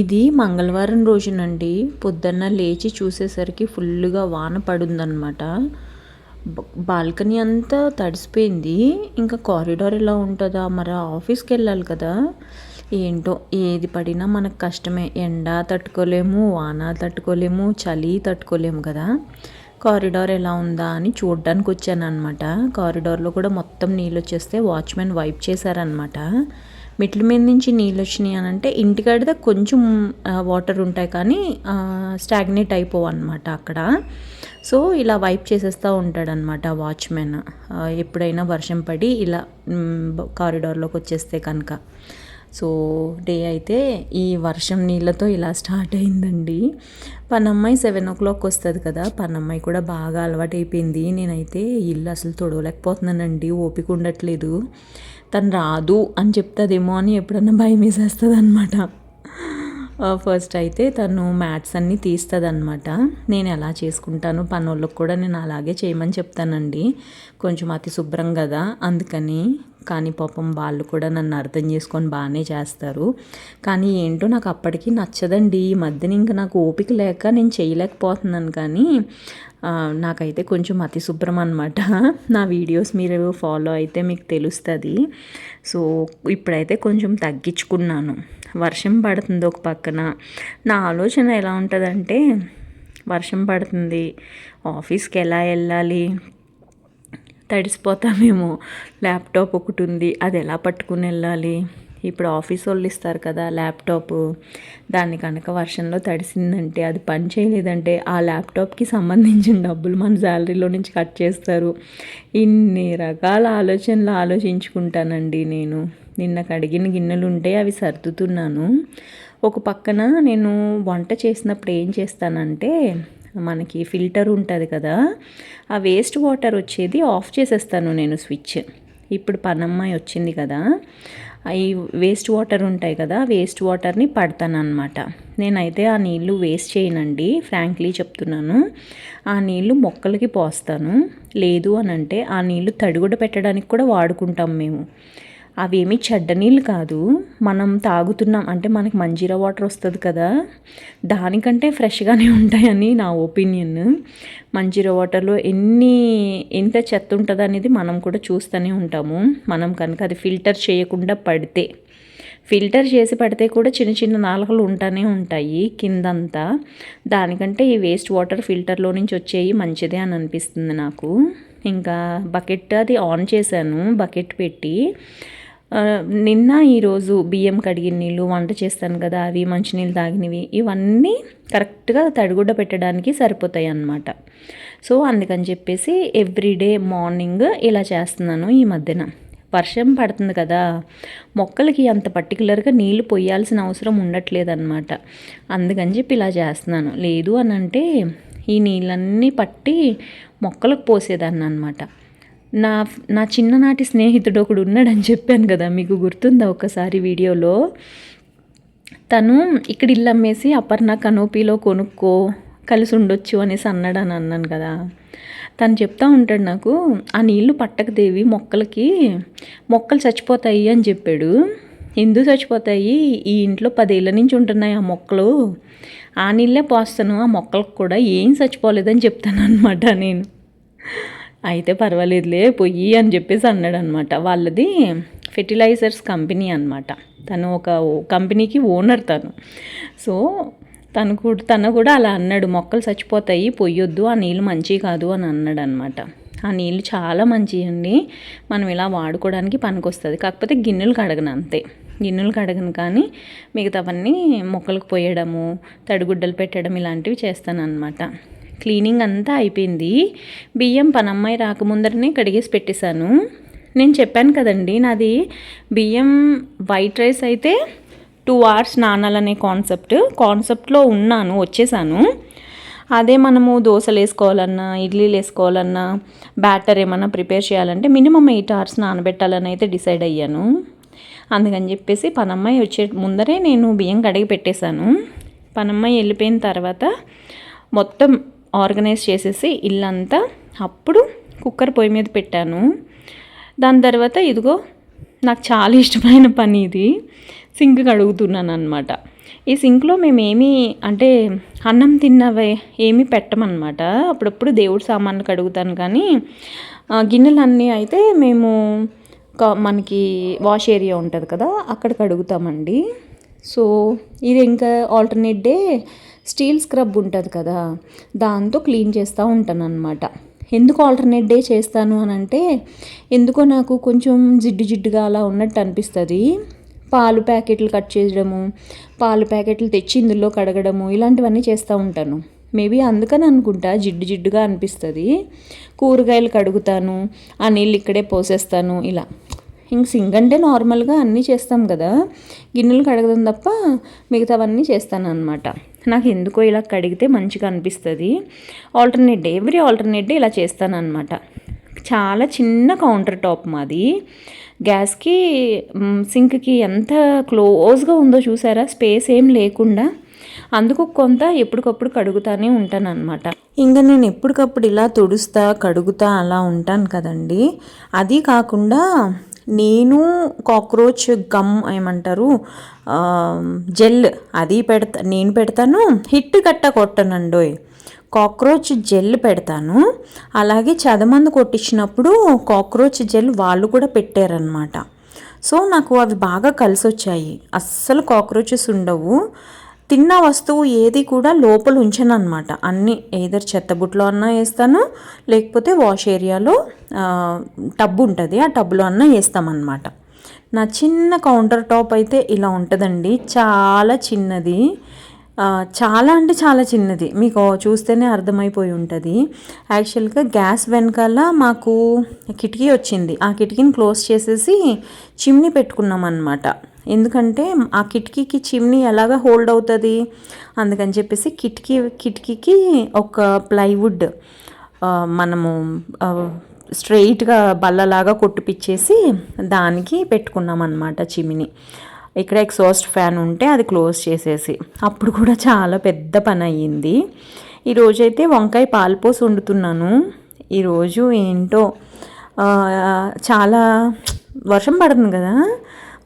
ఇది మంగళవారం రోజునండి. పొద్దున్న లేచి చూసేసరికి ఫుల్గా వాన పడుందనమాట బాల్కనీ అంతా తడిసిపోయింది. ఇంకా కారిడార్ ఎలా ఉంటుందా? మరి ఆఫీస్కి వెళ్ళాలి కదా. ఏంటో ఏది పడినా మనకు కష్టమే. ఎండ తట్టుకోలేము వాన తట్టుకోలేము చలి తట్టుకోలేము కదా. కారిడార్ ఎలా ఉందా అని చూడడానికి వచ్చాను అనమాట కారిడార్లో కూడా మొత్తం నీళ్ళు వచ్చేస్తే వాచ్మెన్ వైప్ చేశారనమాట మెట్ల మీద నుంచి నీళ్ళు వచ్చినాయి అని అంటే ఇంటికాడితే కొంచెం వాటర్ ఉంటాయి కానీ స్టాగ్నేట్ అయిపోవు అనమాట అక్కడ. సో ఇలా వైప్ చేసేస్తూ ఉంటాడనమాట వాచ్మెన్ ఎప్పుడైనా వర్షం పడి ఇలా కారిడార్లోకి వచ్చేస్తే కనుక. సో డే అయితే ఈ వర్షం నీళ్ళతో ఇలా స్టార్ట్ అయిందండి. పనమ్మాయి సెవెన్ ఓ క్లాక్ వస్తుంది కదా పనమ్మాయి కూడా బాగా అలవాటు అయిపోయింది నేనైతే ఇల్లు అసలు తొడవలేకపోతున్నానండి ఓపిక ఉండట్లేదు. తను రాదు అని చెప్తుందేమో అని ఎప్పుడన్నా భయం వేసేస్తుంది అనమాట ఫస్ట్ అయితే తను మ్యాట్స్ అన్నీ తీస్తుంది అనమాట నేను ఎలా చేసుకుంటాను పనులకు కూడా నేను అలాగే చేయమని చెప్తానండి. కొంచెం అతి శుభ్రం కదా అందుకని కానీ పాపం వాళ్ళు కూడా నన్ను అర్థం చేసుకొని బాగానే చేస్తారు. కానీ ఏంటో నాకు అప్పటికి నచ్చదండి. ఈ మధ్యన ఇంకా నాకు ఓపిక లేక నేను చేయలేకపోతున్నాను కానీ నాకైతే కొంచెం అతి శుభ్రం అనమాట నా వీడియోస్ మీరు ఫాలో అయితే మీకు తెలుస్తుంది. సో ఇప్పుడైతే కొంచెం తగ్గించుకున్నాను. వర్షం పడుతుంది ఒక పక్కన. నా ఆలోచన ఎలా ఉంటుందంటే వర్షం పడుతుంది ఆఫీస్కి ఎలా వెళ్ళాలి? తడిసిపోతామేమో. ల్యాప్టాప్ ఒకటి ఉంది అది ఎలా పట్టుకుని వెళ్ళాలి? ఇప్పుడు ఆఫీస్ వాళ్ళు ఇస్తారు కదా ల్యాప్టాప్. దాన్ని కనుక వర్షంలో తడిసిందంటే అది పని చేయలేదంటే ఆ ల్యాప్టాప్కి సంబంధించిన డబ్బులు మన శాలరీలో నుంచి కట్ చేస్తారు. ఇన్ని రకాల ఆలోచనలు ఆలోచించుకుంటానండి నేను. నిన్న కడిగిన గిన్నెలు ఉంటే అవి సర్దుతున్నాను. ఒక పక్కన నేను వంట చేసినప్పుడు ఏం చేస్తానంటే మనకి ఫిల్టర్ ఉంటుంది కదా ఆ వేస్ట్ వాటర్ వచ్చేది ఆఫ్ చేసేస్తాను నేను స్విచ్. ఇప్పుడు పనమ్మాయి వచ్చింది కదా ఈ వేస్ట్ వాటర్ ఉంటాయి కదా వేస్ట్ వాటర్ని పడతానమాట నేనైతే ఆ నీళ్ళు వేస్ట్ చేయనండి ఫ్రాంక్లీ చెప్తున్నాను. ఆ నీళ్ళు మొక్కలకి పోస్తాను. లేదు అని అంటే ఆ నీళ్ళు తడిగుడ పెట్టడానికి కూడా వాడుకుంటాం మేము. అవేమీ చెడ్డ నీళ్ళు కాదు. మనం తాగుతున్నాం. అంటే మనకి మంజీరా వాటర్ వస్తుంది కదా. దానికంటే ఫ్రెష్గానే ఉంటాయని నా ఒపీనియన్. మంజీరా వాటర్లో ఎన్ని ఎంత చెత్త ఉంటుంది అనేది మనం కూడా చూస్తూనే ఉంటాము. మనం కనుక అది ఫిల్టర్ చేయకుండా పడితే. ఫిల్టర్ చేసి పడితే కూడా చిన్న చిన్న నాలుకలు ఉంటానే ఉంటాయి కిందంతా. దానికంటే ఈ వేస్ట్ వాటర్ ఫిల్టర్లో నుంచి వచ్చేవి మంచిదే అని అనిపిస్తుంది నాకు. ఇంకా బకెట్ అది ఆన్ చేశాను. బకెట్ పెట్టి నిన్న ఈరోజు బియ్యం కడిగిన నీళ్ళు వంట చేస్తాను కదా అవి మంచినీళ్ళు తాగినవి ఇవన్నీ కరెక్ట్గా తడిగుడ్డ పెట్టడానికి సరిపోతాయి అన్నమాట. సో అందుకని చెప్పేసి ఎవ్రీడే మార్నింగ్ ఇలా చేస్తున్నాను ఈ మధ్యన. వర్షం పడుతుంది కదా మొక్కలకి అంత పర్టికులర్గా నీళ్ళు పొయ్యాల్సిన అవసరం ఉండట్లేదన్నమాట. అందుకని చెప్పి ఇలా చేస్తున్నాను. లేదు అని అంటే ఈ నీళ్ళన్నీ పట్టి మొక్కలకు పోసేదాన్ని అనమాట నా నా చిన్ననాటి స్నేహితుడు ఒకడు ఉన్నాడని చెప్పాను కదా మీకు గుర్తుందా ఒకసారి వీడియోలో? తను ఇక్కడ ఇల్లు అమ్మేసి అపర్ణ కనోపీలో కొనుక్కో కలిసి ఉండొచ్చు అనేసి అన్నాడు అని అన్నాను కదా. తను చెప్తా ఉంటాడు నాకు ఆ నీళ్ళు పట్టకదేవి మొక్కలకి మొక్కలు చచ్చిపోతాయి అని చెప్పాడు. ఎందుకు చచ్చిపోతాయి? ఈ ఇంట్లో పదేళ్ళ నుంచి ఉంటున్నాయి ఆ మొక్కలు. ఆ నీళ్ళే పోస్తాను ఆ మొక్కలకు కూడా ఏం చచ్చిపోలేదని చెప్తాను అనమాట నేను. అయితే పర్వాలేదులే పొయ్యి అని చెప్పేసి అన్నాడు అనమాట వాళ్ళది ఫెర్టిలైజర్స్ కంపెనీ అనమాట తను ఒక కంపెనీకి ఓనర్ తను. సో తను కూడా తను కూడా అలా అన్నాడు మొక్కలు చచ్చిపోతాయి పొయ్యొద్దు ఆ నీళ్ళు మంచివి కాదు అని అన్నాడు అనమాట ఆ నీళ్ళు చాలా మంచివి అండి. మనం ఇలా వాడుకోవడానికి పనికొస్తుంది. కాకపోతే గిన్నెలు కడగను అంతే. గిన్నెలు కడగను కానీ మిగతావన్నీ మొక్కలకు పోయడము తడిగుడ్డలు పెట్టడం ఇలాంటివి చేస్తాను అనమాట క్లీనింగ్ అంతా అయిపోయింది. బియ్యం పనమ్మాయి రాకముందరనే కడిగేసి పెట్టేశాను. నేను చెప్పాను కదండి నాది బియ్యం వైట్ రైస్ అయితే టూ అవర్స్ నానాలనే కాన్సెప్ట్. కాన్సెప్ట్లో ఉన్నాను వచ్చేసాను. అదే మనము దోశలు వేసుకోవాలన్నా ఇడ్లీలు వేసుకోవాలన్నా బ్యాటర్ ఏమన్నా ప్రిపేర్ చేయాలంటే మినిమం ఎయిట్ అవర్స్ నానబెట్టాలని అయితే డిసైడ్ అయ్యాను. అందుకని చెప్పేసి పనమ్మాయి వచ్చే ముందరే నేను బియ్యం కడిగి పెట్టేశాను. పనమ్మాయి వెళ్ళిపోయిన తర్వాత మొత్తం ఆర్గనైజ్ చేసేసి ఇల్లంతా అప్పుడు కుక్కర్ పొయ్యి మీద పెట్టాను. దాని తర్వాత ఇదిగో నాకు చాలా ఇష్టమైన పని ఇది. సింక్ కడుగుతున్నాను అనమాట ఈ సింక్లో మేము అంటే అన్నం తిన్నవే ఏమీ పెట్టమన్నమాట. అప్పుడప్పుడు దేవుడి సామాన్లు కడుగుతాను కానీ గిన్నెలన్నీ అయితే మేము మనకి వాష్ ఏరియా ఉంటుంది కదా అక్కడ కడుగుతామండి. సో ఇది ఇంకా ఆల్టర్నేట్ డే స్టీల్ స్క్రబ్ ఉంటుంది కదా దాంతో క్లీన్ చేస్తూ ఉంటాను అనమాట ఎందుకు ఆల్టర్నేట్ డే చేస్తాను అని అంటే ఎందుకో నాకు కొంచెం జిడ్డు జిడ్డుగా అలా ఉన్నట్టు అనిపిస్తుంది. పాలు ప్యాకెట్లు కట్ చేయడము పాలు ప్యాకెట్లు తెచ్చి ఇందులో కడగడము ఇలాంటివన్నీ చేస్తూ ఉంటాను. మేబీ అందుకని అనుకుంటా జిడ్డు జిడ్డుగా అనిపిస్తుంది. కూరగాయలు కడుగుతాను ఆ నీళ్ళు ఇక్కడే పోసేస్తాను ఇలా. ఇంక సింగ్ అంటే నార్మల్గా అన్నీ చేస్తాం కదా గిన్నెలు కడగడం తప్ప మిగతావన్నీ చేస్తాను అనమాట నాకు ఎందుకో ఇలా కడిగితే మంచిగా అనిపిస్తుంది. Alternate day every alternate day ఇలా చేస్తాను అనమాట చాలా చిన్న కౌంటర్ టాప్ మాది. గ్యాస్కి సింక్కి ఎంత క్లోజ్గా ఉందో చూసారా? స్పేస్ ఏం లేకుండా అందుకు కొంత ఎప్పటికప్పుడు కడుగుతానే ఉంటాను అనమాట ఇంకా నేను ఎప్పటికప్పుడు ఇలా తుడుస్తా కడుగుతా అలా ఉంటాను కదండి. అది కాకుండా నేను కాక్రోచ్ గమ్ ఏమంటారు జెల్ అది పెడతా నేను పెడతాను హిట్ గట్ట కొట్టనండోయ్. కాక్రోచ్ జెల్ పెడతాను. అలాగే చదమందు కొట్టించినప్పుడు కాక్రోచ్ జెల్ వాళ్ళు కూడా పెట్టారనమాట సో నాకు అవి బాగా కలిసి వచ్చాయి అస్సలు కాక్రోచెస్ ఉండవు. తిన్న వస్తువు ఏది కూడా లోపల ఉంచను అనమాట అన్నీ ఏదర్ చెత్తబుట్లో అన్నా వేస్తాను లేకపోతే వాష్ ఏరియాలో టబ్ ఉంటుంది ఆ టబ్లో అన్నా వేస్తామన్నమాట నా చిన్న కౌంటర్ టాప్ అయితే ఇలా ఉంటుందండి. చాలా చిన్నది. చాలా అంటే చాలా చిన్నది. మీకు చూస్తేనే అర్థమైపోయి ఉంటుంది. యాక్చువల్గా గ్యాస్ వెనకాల మాకు కిటికీ వచ్చింది. ఆ కిటికీని క్లోజ్ చేసేసి చిమ్నీ పెట్టుకున్నాం అనమాట ఎందుకంటే ఆ కిటికీకి చిమ్నీ ఎలాగ హోల్డ్ అవుతుంది? అందుకని చెప్పేసి కిటికీ కిటికీకి ఒక ప్లైవుడ్ మనము స్ట్రెయిట్గా బల్లలాగా కొట్టుపిచ్చేసి దానికి పెట్టుకున్నాం అనమాట చిమ్ని. ఇక్కడ ఎగ్జాస్ట్ ఫ్యాన్ ఉంటే అది క్లోజ్ చేసేసి. అప్పుడు కూడా చాలా పెద్ద పని అయ్యింది. ఈరోజైతే వంకాయ పాలుపోసి వండుతున్నాను. ఈరోజు ఏంటో చాలా వర్షం పడుతుంది కదా.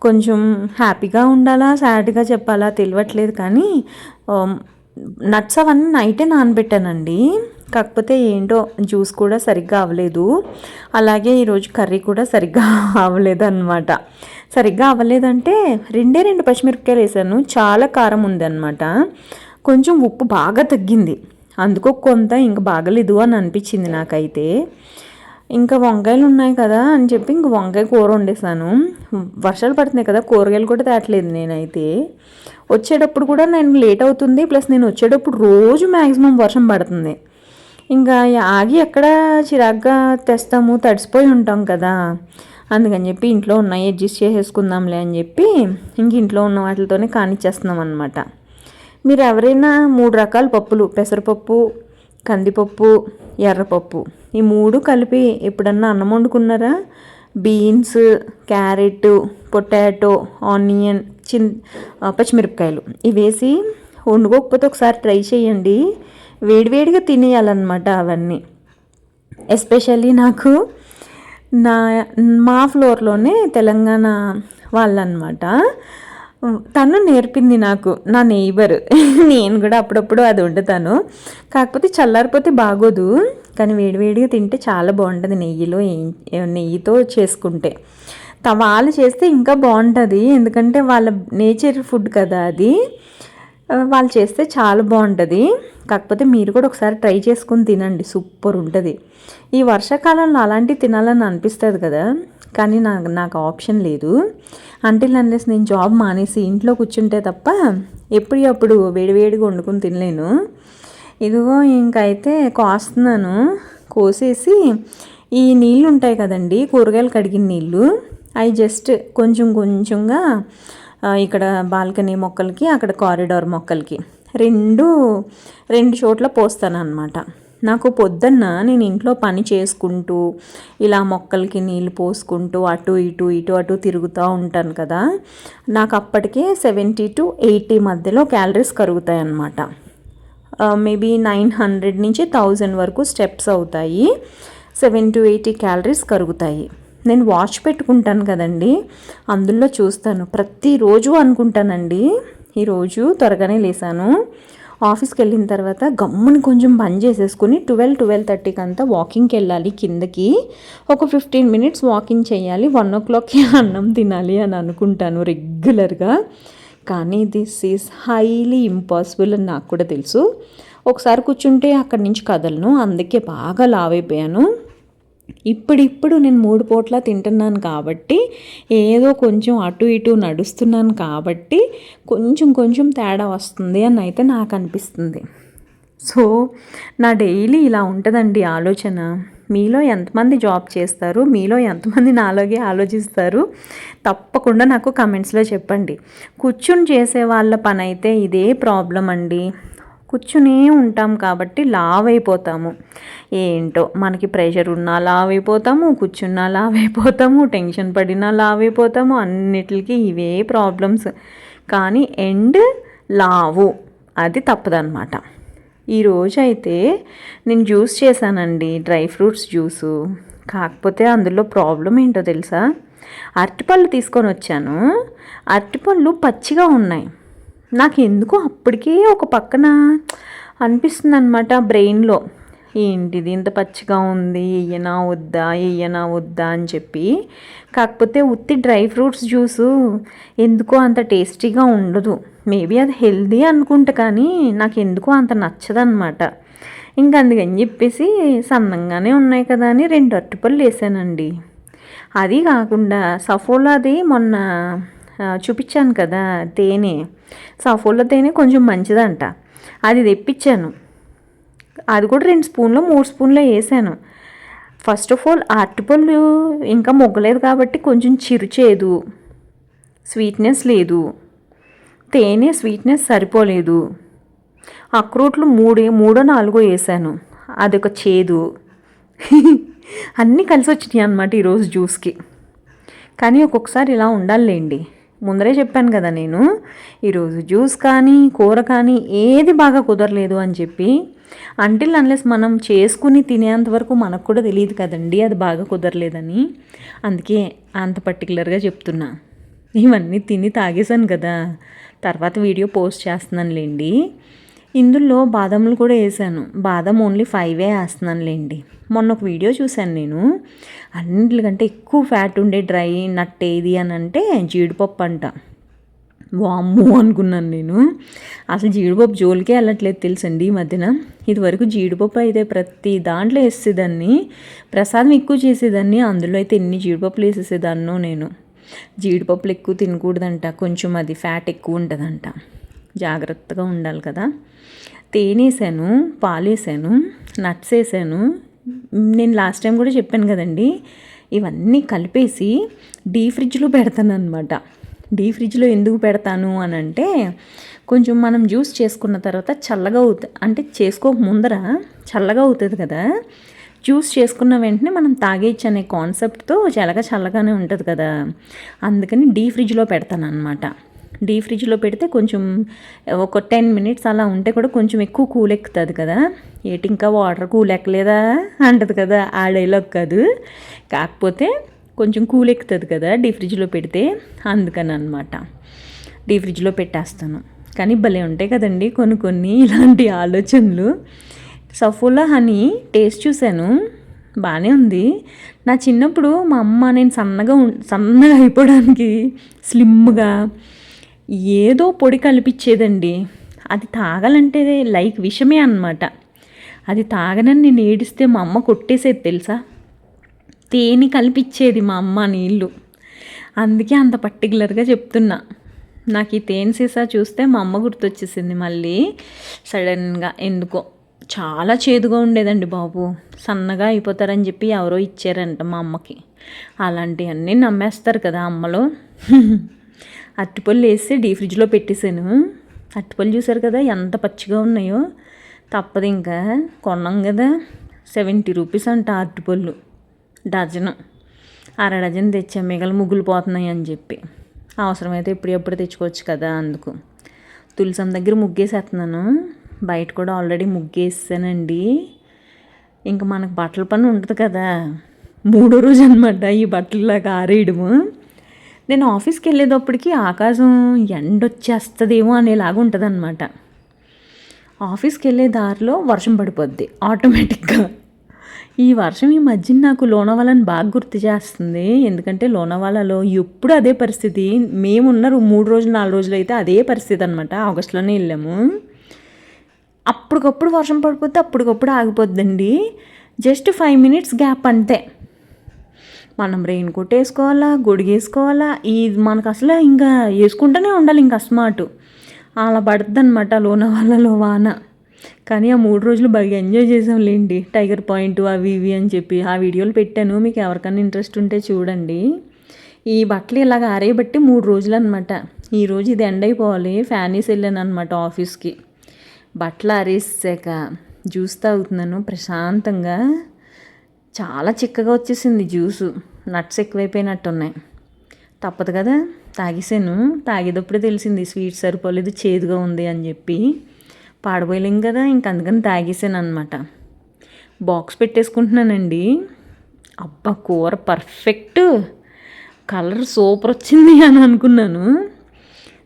కొంచెం హ్యాపీగా ఉండాలా సాడ్గా చెప్పాలా తెలియట్లేదు కానీ నట్స్ అవన్నీ నైటే నానబెట్టానండి. కాకపోతే ఏంటో జ్యూస్ కూడా సరిగ్గా అవ్వలేదు. అలాగే ఈరోజు కర్రీ కూడా సరిగ్గా అవ్వలేదు అనమాట సరిగ్గా అవ్వలేదంటే రెండే రెండు పచ్చిమిరపకాయలు వేసాను. చాలా కారం ఉందన్నమాట. కొంచెం ఉప్పు బాగా తగ్గింది. అందుకో కొంత ఇంకా బాగలేదు అని అనిపించింది నాకైతే. ఇంకా వంకాయలు ఉన్నాయి కదా అని చెప్పి ఇంక వంకాయ కూర వండేసాను. వర్షాలు పడుతున్నాయి కదా కూరగాయలు కూడా తేటలేదు నేనైతే. వచ్చేటప్పుడు కూడా నేను లేట్ అవుతుంది ప్లస్ నేను వచ్చేటప్పుడు రోజు మ్యాక్సిమం వర్షం పడుతుంది. ఇంకా ఆగి ఎక్కడ చిరాగ్గా తెస్తాము తడిసిపోయి ఉంటాం కదా. అందుకని చెప్పి ఇంట్లో ఉన్నాయి అడ్జస్ట్ చేసేసుకుందాంలే అని చెప్పి ఇంక ఇంట్లో ఉన్న వాటితోనే కానిచ్చేస్తున్నాం అనమాట మీరు ఎవరైనా మూడు రకాల పప్పులు పెసరపప్పు కందిపప్పు ఎర్రపప్పు ఈ మూడు కలిపి ఎప్పుడన్నా అన్నం వండుకున్నారా? బీన్స్ క్యారెట్ పొటాటో ఆనియన్ చిన్ పచ్చిమిరపకాయలు. ఇవి వేసి వండుకోకపోతే ఒకసారి ట్రై చేయండి. వేడివేడిగా తినేయాలన్నమాట అవన్నీ. ఎస్పెషల్లీ నాకు నా మా ఫ్లోర్లోనే తెలంగాణ వాళ్ళనమాట. తను నేర్పింది నాకు నా నేబర్ నేను కూడా అప్పుడప్పుడు అది వండుతాను. కాకపోతే చల్లారిపోతే బాగోదు కానీ వేడివేడిగా తింటే చాలా బాగుంటుంది నెయ్యిలో నెయ్యితో చేసుకుంటే. వాళ్ళు చేస్తే ఇంకా బాగుంటుంది ఎందుకంటే వాళ్ళ నేచర్ ఫుడ్ కదా అది. వాళ్ళు చేస్తే చాలా బాగుంటుంది. కాకపోతే మీరు కూడా ఒకసారి ట్రై చేసుకుని తినండి. సూపర్ ఉంటుంది. ఈ వర్షాకాలంలో అలాంటివి తినాలని అనిపిస్తుంది కదా. కానీ నాకు నాకు ఆప్షన్ లేదు. అంటిల్ అన్లెస్ నేను జాబ్ మానేసి ఇంట్లో కూర్చుంటే తప్ప ఎప్పుడు అప్పుడు వేడివేడిగా వండుకుని తినలేను. ఇదిగో ఇంకైతే కోస్తున్నాను. కోసేసి ఈ నీళ్ళు ఉంటాయి కదండి కూరగాయలు కడిగిన నీళ్ళు అవి జస్ట్ కొంచెం కొంచెంగా ఇక్కడ బాల్కనీ మొక్కలకి అక్కడ కారిడార్ మొక్కలకి. రెండు రెండు చోట్ల పోస్తాను అనమాట నాకు పొద్దున్న నేను ఇంట్లో పని చేసుకుంటూ ఇలా మొక్కలకి నీళ్ళు పోసుకుంటూ అటు ఇటు ఇటు అటు తిరుగుతూ ఉంటాను కదా. నాకు అప్పటికే సెవెంటీ టు ఎయిటీ మధ్యలో క్యాలరీస్ కరుగుతాయి అన్నమాట మేబీ నైన్ హండ్రెడ్ నుంచి థౌజండ్ వరకు స్టెప్స్ అవుతాయి. సెవెన్ టు ఎయిటీ క్యాలరీస్ కరుగుతాయి. నేను వాచ్ పెట్టుకుంటాను కదండి. అందులో చూస్తాను. ప్రతిరోజు అనుకుంటానండి. ఈరోజు త్వరగానే లేసాను. ఆఫీస్కి వెళ్ళిన తర్వాత గమ్ముని కొంచెం పని చేసేసుకుని ట్వెల్వ్ ట్వెల్వ్ థర్టీకి అంతా వాకింగ్కి వెళ్ళాలి కిందకి. ఒక ఫిఫ్టీన్ మినిట్స్ వాకింగ్ చేయాలి. వన్ ఓ క్లాక్కి అన్నం తినాలి అని అనుకుంటాను రెగ్యులర్గా కానీ దిస్ ఈజ్ హైలీ ఇంపాసిబుల్ అని నాకు కూడా తెలుసు. ఒకసారి కూర్చుంటే అక్కడి నుంచి కదలను. అందుకే బాగా లావైపోయాను. ఇప్పుడిప్పుడు నేను మూడు పూట్ల తింటున్నాను కాబట్టి ఏదో కొంచెం అటు ఇటు నడుస్తున్నాను కాబట్టి కొంచెం కొంచెం తేడా వస్తుంది అని అయితే నాకు అనిపిస్తుంది. సో నా డైలీ ఇలా ఉంటుందండి ఆలోచన. మీలో ఎంతమంది జాబ్ చేస్తారు? మీలో ఎంతమంది నాలోగే ఆలోచిస్తారు? తప్పకుండా నాకు కమెంట్స్లో చెప్పండి. కూర్చుని చేసే వాళ్ళ పని అయితే ఇదే ప్రాబ్లం అండి. కూర్చునే ఉంటాం కాబట్టి లావ్ అయిపోతాము ఏంటో మనకి ప్రెషర్ ఉన్నా లావ్ అయిపోతాము కూర్చున్నా లావ్ అయిపోతాము టెన్షన్ పడినా లావ్ అయిపోతాము అన్నిటికి ఇవే ప్రాబ్లమ్స్. కానీ ఎండ్ లావు అది తప్పదనమాట ఈరోజు అయితే నేను జ్యూస్ చేశానండి డ్రై ఫ్రూట్స్ జ్యూసు. కాకపోతే అందులో ప్రాబ్లం ఏంటో తెలుసా? అరటిపళ్ళు తీసుకొని వచ్చాను అరటిపళ్ళు పచ్చిగా ఉన్నాయి. నాకు ఎందుకో అప్పటికే ఒక పక్కన అనిపిస్తుంది అనమాట బ్రెయిన్లో. ఏంటిది ఇంత పచ్చిగా ఉంది ఇయ్యనా వద్దా ఇయ్యనా వద్దా అని చెప్పి. కాకపోతే ఉత్తి డ్రై ఫ్రూట్స్ జ్యూసు ఎందుకో అంత టేస్టీగా ఉండదు. మేబీ అది హెల్దీ అనుకుంటా కానీ నాకు ఎందుకో అంత నచ్చదనమాట ఇంకా అందుకని చెప్పేసి సన్నంగానే ఉన్నాయి కదా అని రెండు అరటిపళ్ళు వేసానండి. అది కాకుండా సఫోలాది మొన్న చూపించాను కదా తేనె. సఫోలా తేనె కొంచెం మంచిదంట. అది తెప్పించాను. అది కూడా రెండు స్పూన్లు మూడు స్పూన్లు వేసాను. ఫస్ట్ ఆఫ్ ఆల్ అరటిపళ్ళు ఇంకా మొగ్గలేదు కాబట్టి కొంచెం చిరుచేదు స్వీట్నెస్ లేదు. తేనె స్వీట్నెస్ సరిపోలేదు. అక్రూట్లు మూడే మూడో నాలుగో వేసాను. అదొక చేదు. అన్నీ కలిసి వచ్చినాయి అనమాట ఈరోజు జ్యూస్కి. కానీ ఒక్కొక్కసారి ఇలా ఉండాలండి ముందరే చెప్పాను కదా నేను ఈరోజు జ్యూస్ కానీ కూర కానీ ఏది బాగా కుదరలేదు అని చెప్పి అంటిల్ అన్లెస్ మనం చేసుకుని తినేంత వరకు మనకు కూడా తెలియదు కదండి అది బాగా కుదరలేదని. అందుకే అంత పర్టికులర్గా చెప్తున్నా. ఇవన్నీ తిని తాగేశాను కదా తర్వాత వీడియో పోస్ట్ చేస్తున్నానులేండి. ఇందులో బాదంలు కూడా వేసాను. బాదం ఓన్లీ ఫైవే వేస్తున్నానులేండి. మొన్న ఒక వీడియో చూశాను నేను. అన్నింటికంటే ఎక్కువ ఫ్యాట్ ఉండే డ్రై నట్ ఏది అని అంటే జీడిపప్పు అంట. వామ్ము అనుకున్నాను నేను. అసలు జీడిపప్పు జోలికే వెళ్ళట్లేదు తెలుసండి ఈ మధ్యన. ఇదివరకు జీడిపప్పు అయితే ప్రతి దాంట్లో వేసేదాన్ని. ప్రసాదం ఎక్కువ చేసేదాన్ని. అందులో అయితే ఎన్ని జీడిపప్పులు వేసేసేదాన్నో నేను. జీడిపప్పులు ఎక్కువ తినకూడదంట. కొంచెం అది ఫ్యాట్ ఎక్కువ ఉంటుందంట. జాగ్రత్తగా ఉండాలి కదా. తేనేసాను పాలేసాను నట్స్ వేసాను నేను లాస్ట్ టైం కూడా చెప్పాను కదండి ఇవన్నీ కలిపేసి డీ ఫ్రిడ్జ్లో పెడతాను అనమాట డీ ఫ్రిడ్జ్లో ఎందుకు పెడతాను అని అంటే కొంచెం మనం జ్యూస్ చేసుకున్న తర్వాత చల్లగా అవుతుంది అంటే చేసుకోక ముందర చల్లగా అవుతుంది కదా. జ్యూస్ చేసుకున్న వెంటనే మనం తాగేయచ్చు అనే కాన్సెప్ట్తో చల్లగా చల్లగానే ఉంటుంది కదా. అందుకని డీ ఫ్రిడ్జ్లో పెడతాను అనమాట డీ ఫ్రిడ్జ్లో పెడితే కొంచెం ఒక టెన్ మినిట్స్ అలా ఉంటే కూడా కొంచెం ఎక్కువ కూల్ ఎక్కుతుంది కదా. ఏటి ఇంకా వాటర్ కూల్ ఎక్కలేదా అంటది కదా ఆ డైలాగ్ కాదు. కాకపోతే కొంచెం కూల్ ఎక్కుతుంది కదా డీ ఫ్రిడ్జ్లో పెడితే అందుకని అనమాట డీ ఫ్రిడ్జ్లో పెట్టేస్తాను. కానీ భలే ఉంటాయి కదండి కొన్ని కొన్ని ఇలాంటి ఆలోచనలు. సఫోలా హనీ టేస్ట్ చూశాను. బాగానే ఉంది. నా చిన్నప్పుడు మా అమ్మ నేను సన్నగా సన్నగా అయిపోవడానికి స్లిమ్గా ఏదో పొడి కల్పించేదండి అది తాగాలంటే లైక్ విషమే అనమాట అది తాగనని నేను ఏడిస్తే మా అమ్మ కొట్టేసేది తెలుసా? తేనె కలిపిచ్చేది మా అమ్మ నీళ్ళు. అందుకే అంత పర్టికులర్గా చెప్తున్నా. నాకు ఈ తేనె సీసా చూస్తే మా అమ్మ గుర్తొచ్చేసింది మళ్ళీ సడన్గా. ఎందుకో? చాలా చేదుగా ఉండేదండి బాబు. సన్నగా అయిపోతారని చెప్పి ఎవరో ఇచ్చారంట మా అమ్మకి. అలాంటివన్నీ నమ్మేస్తారు కదా అమ్మలో. అరటిపళ్ళు వేసి డీ ఫ్రిడ్జ్లో పెట్టేశాను. అరటిపళ్ళు చూసారు కదా ఎంత పచ్చిగా ఉన్నాయో. తప్పదు ఇంకా కొన్నాం కదా. సెవెంటీ రూపీస్ అంట అరటిపళ్ళు డజను. అర డజన్ తెచ్చా మిగలు ముగ్గులు పోతున్నాయి అని చెప్పి. అవసరమైతే ఇప్పుడు తెచ్చుకోవచ్చు కదా అందుకు. తులసం దగ్గర ముగ్గేసేస్తున్నాను. బయట కూడా ఆల్రెడీ ముగ్గేసానండి. ఇంకా మనకు బట్టల పని ఉంటుంది కదా. మూడో రోజు అనమాట ఈ బట్టలలాగా ఆరేయడము. నేను ఆఫీస్కి వెళ్ళేటప్పటికి ఆకాశం ఎండొచ్చేస్తుందేమో అనేలాగా ఉంటుందన్నమాట. ఆఫీస్కి వెళ్ళే దారిలో వర్షం పడిపోద్ది ఆటోమేటిక్గా. ఈ వర్షం ఈ మధ్యన నాకు లోనవాలని బాగా గుర్తు చేస్తుంది. ఎందుకంటే లోనవాలలో ఎప్పుడు అదే పరిస్థితి మేమున్న మూడు రోజులు నాలుగు రోజులు అయితే అదే పరిస్థితి అనమాట ఆగస్టులోనే వెళ్ళాము. అప్పటికప్పుడు వర్షం పడిపోతే అప్పటికప్పుడు ఆగిపోద్దండి. జస్ట్ ఫైవ్ మినిట్స్ గ్యాప్ అంతే. మనం రెయిన్ కోట్ వేసుకోవాలా గొడుగు ఈ మనకు అసలు ఇంకా వేసుకుంటూనే ఉండాలి ఇంకా అస్మాటు అలా పడుతుంది అనమాట లోనవాళ్ళలో వాన. కానీ ఆ మూడు రోజులు బాగా ఎంజాయ్ చేసాంలేండి టైగర్ పాయింట్ అవి ఇవి అని చెప్పి. ఆ వీడియోలు పెట్టాను మీకు ఎవరికైనా ఇంట్రెస్ట్ ఉంటే చూడండి. ఈ బట్టలు ఇలాగ ఆరేయబట్టి మూడు రోజులు అనమాట ఈరోజు ఇది ఎండ్ అయిపోవాలి ఫ్యాన్ వేసి వెళ్ళాను అనమాట ఆఫీస్కి బట్టలు ఆరేసాక జ్యూస్ తాగుతున్నాను ప్రశాంతంగా. చాలా చిక్కగా వచ్చేసింది జ్యూసు. నట్స్ ఎక్కువైపోయినట్టు ఉన్నాయి తప్పదు కదా? తాగేసాను తాగేటప్పుడే తెలిసింది స్వీట్ సరిపోలేదు చేదుగా ఉంది అని చెప్పి. పాడబోయలేం కదా? ఇంక అందుకని తాగేసాను అనమాట బాక్స్ పెట్టేసుకుంటున్నానండి. అబ్బా కూర పర్ఫెక్ట్. కలర్ సూపర్ వచ్చింది అని అనుకున్నాను.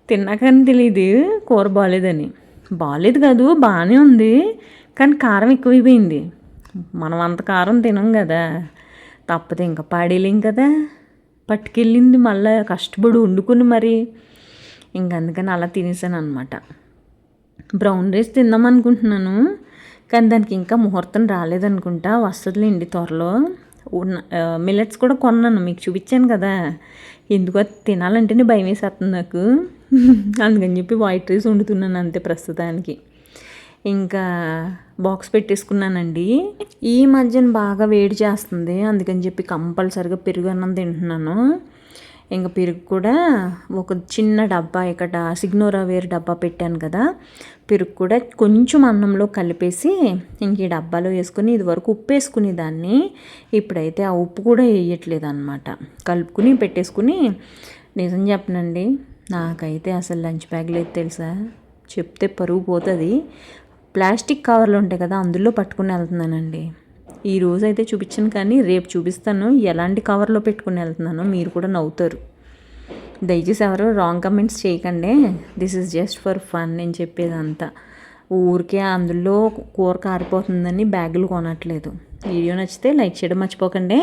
తిన్నాకని తెలియదు కూర బాగాలేదని బాగాలేదు కాదు బాగానే ఉంది. కానీ కారం ఎక్కువైపోయింది. మనం అంత కారం తినం కదా. తప్పదు ఇంకా పాడేలేం కదా. పట్టుకెళ్ళింది మళ్ళీ కష్టపడి వండుకుని మరి. ఇంక అందుకని అలా తినేసాను అనమాట బ్రౌన్ రైస్ తిందాం అనుకుంటున్నాను కానీ దానికి ఇంకా ముహూర్తం రాలేదనుకుంటా. వస్తుందిలేండి త్వరలో. ఉన్న మిల్లెట్స్ కూడా కొన్నాను మీకు చూపించాను కదా. ఎందుకో తినాలంటేనే భయం వేసేస్తుంది నాకు. అందుకని చెప్పి వైట్ రైస్ వండుతున్నాను అంతే ప్రస్తుతానికి. ఇంకా బాక్స్ పెట్టేసుకున్నానండి. ఈ మధ్యన బాగా వేడి చేస్తుంది. అందుకని చెప్పి కంపల్సరిగా పెరుగు అన్నం తింటున్నాను. ఇంకా పెరుగు కూడా ఒక చిన్న డబ్బా ఇక్కడ సిగ్నోరా వేరు డబ్బా పెట్టాను కదా. పెరుగు కూడా కొంచెం అన్నంలో కలిపేసి ఇంక ఈ డబ్బాలో వేసుకుని ఇదివరకు ఉప్పు వేసుకునే దాన్ని ఇప్పుడైతే ఆ ఉప్పు కూడా వేయట్లేదు అనమాట కలుపుకుని పెట్టేసుకుని నిజం చెప్పనండి నాకైతే అసలు లంచ్ బ్యాగ్ అయితే తెలుసా? చెప్తే పరుగు పోతుంది. ప్లాస్టిక్ కవర్లు ఉంటాయి కదా అందులో పట్టుకుని వెళ్తున్నానండి. ఈ రోజు అయితే చూపించాను కానీ రేపు చూపిస్తాను. ఎలాంటి కవర్లో పెట్టుకుని వెళ్తున్నానో మీరు కూడా నవ్వుతారు. దయచేసి ఎవరు రాంగ్ కమెంట్స్ చేయకండి. This is just for fun నేను చెప్పేదంతా. ఊరికే అందులో కూర కారిపోతుందని బ్యాగులు కొనట్లేదు. వీడియో నచ్చితే లైక్ చేయడం మర్చిపోకండి.